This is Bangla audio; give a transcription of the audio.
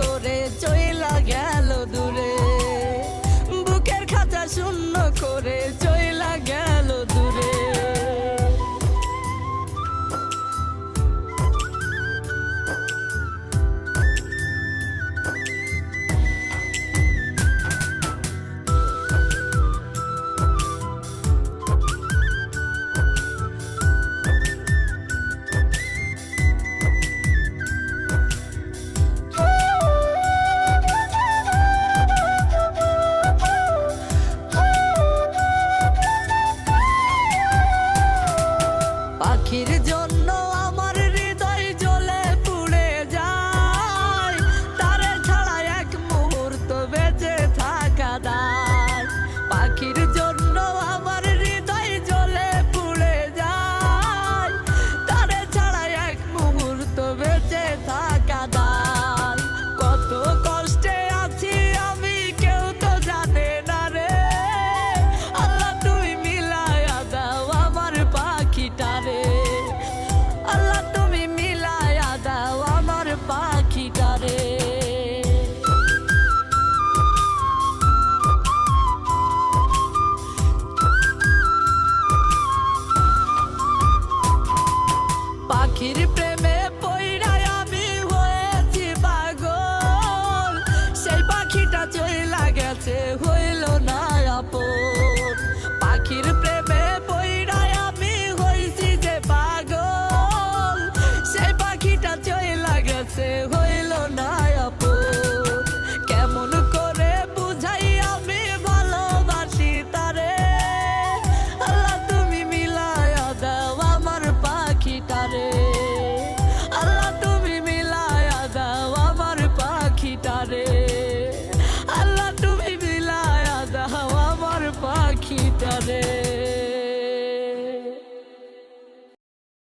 করে চইলা গেল দূরে। বুকের খাতা শূন্য পাখির প্রেমে পইরাই আমি হয়েছি পাগল। সেই পাখিটা চইলা গেছে, হইল না আপন। পাখির প্রেমে পইরাই আমি হইছি যে পাগল। সেই পাখিটা চইলা গেছে পাখিটারে।